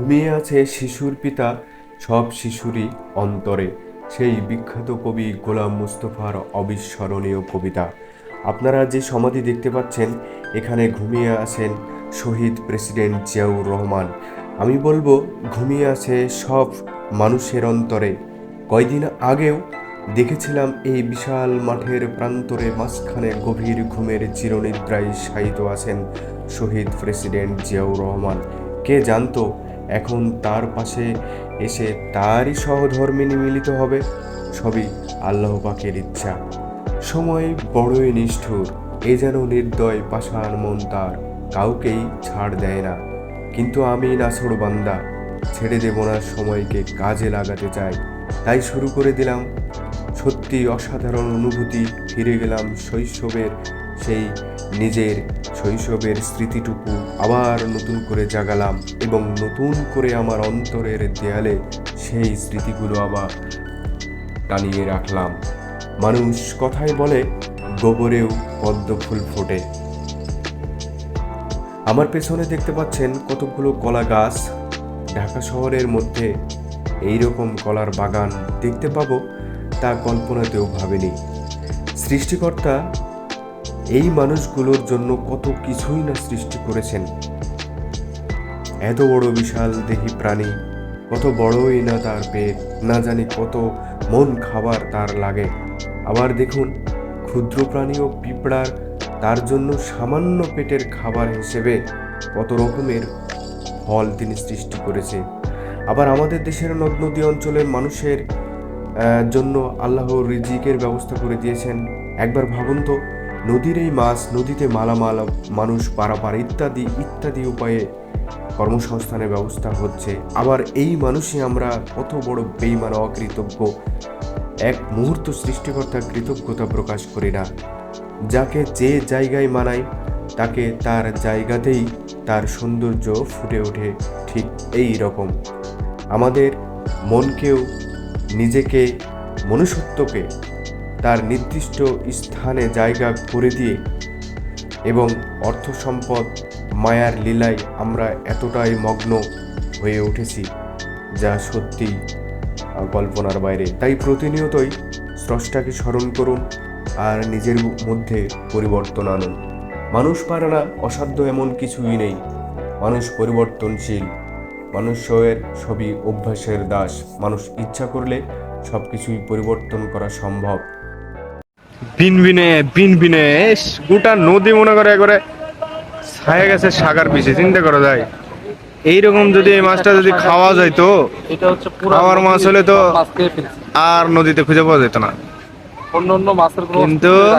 ঘুমিয়ে আছে শিশুর পিতা, সব শিশুরই অন্তরে। সেই বিখ্যাত কবি গোলাম মুস্তফার অবিস্মরণীয় কবিতা। আপনারা যে সমাধি দেখতে পাচ্ছেন, এখানে ঘুমিয়ে আছেন শহীদ প্রেসিডেন্ট জিয়াউর রহমান। আমি বলব, ঘুমিয়ে আছে সব মানুষের অন্তরে। কয়দিন আগেও দেখেছিলাম এই বিশাল মাঠের প্রান্তরে মাঝখানে গভীর ঘুমের চিরনিদ্রায় শায়িত আছেন শহীদ প্রেসিডেন্ট জিয়াউর রহমান। কে জানতো এখন তার পাশে এসে তারই সহধর্মিনী মিলিত হবে, সবই আল্লাহ পাকের ইচ্ছা। সময় বড়ই নিষ্ঠুর, এ যেন নির্দয় পাষাণ মন তার, কাউকেই ছাড় দেয় না। কিন্তু আমি নাছড় বান্দা, ছেড়ে দেব না সময়কে কাজে লাগাতে চাই। তাই শুরু করে দিলাম সত্যি অসাধারণ অনুভূতি ফিরে গেলাম শৈশবের সেই নিজের শৈশবের স্মৃতিটুকু আবার নতুন করে জাগালাম এবং নতুন করে আমার অন্তরের দেয়ালে সেই স্মৃতিগুলো আবার টানিয়ে রাখলাম। মানুষ কথায় বলে, গোবরেও পদ্ম ফুল ফোটে। আমার পেছনে দেখতে পাচ্ছেন কতগুলো কলা গাছ। ঢাকা শহরের মধ্যে এই রকম কলার বাগান দেখতে পাবো। তা কল্পনাতেও ভাবেনি। সৃষ্টিকর্তা এই মানুষগুলোর জন্য কত কিছুই না সৃষ্টি করেছেন। এত বড় বিশাল দেহি প্রাণী, কত বড়ই না তার পেট, না জানি কত মন খাবার তার লাগে। আবার দেখুন, ক্ষুদ্র প্রাণী ও পিঁপড়ার তার জন্য সামান্য পেটের খাবার হিসেবে কত রকমের ফল তিনি সৃষ্টি করেছে। আবার আমাদের দেশের নদ নদী অঞ্চলের মানুষের জন্য আল্লাহ রিজিকের ব্যবস্থা করে দিয়েছেন। একবার ভাবুন তো, নদীর এই মাছ নদীতে মালামাল, মানুষ পারাপার ইত্যাদি ইত্যাদি উপায়ে কর্মসংস্থানের ব্যবস্থা হচ্ছে। আবার এই মানুষই আমরা কত বড় বেইমান অকৃতজ্ঞ। এক মুহূর্ত সৃষ্টিকর্তার কৃতজ্ঞতা প্রকাশ করি না। যাকে যে জায়গায় মানায়, তাকে তার জায়গাতেই তার সৌন্দর্য ফুটে ওঠে। ঠিক এই রকম। আমাদের মনকেও নিজেকে, মনুষ্যত্বকে তার নির্দিষ্ট স্থানে জায়গা করে দিয়ে এবং অর্থ সম্পদ মায়ার লীলায় আমরা এতটাই মগ্ন হয়ে উঠেছি যা সত্যি কল্পনার বাইরে। তাই প্রতিনিয়তই স্রষ্টাকে স্মরণ করুন আর নিজের মধ্যে পরিবর্তন আনুন। মানুষ পারে না অসাধ্য এমন কিছুই নেই। মানুষ পরিবর্তনশীল। মানুষের সবই অভ্যাসের দাস। মানুষ ইচ্ছা করলে সব কিছুই পরিবর্তন করা সম্ভব। বিন বিনে বিন বিনে গোটা নদী মনে করে একবারে ছায়া গেছে সাগার পিছে চিন্তা করা যায়। এইরকম যদি এই মাছটা যদি খাওয়া যায় তো এটা হচ্ছে পুরো খাওয়ার মাছ হলে তো আর নদীতে খুঁজে পাওয়া যেত না। অন্য অন্য মাছের কিন্তু-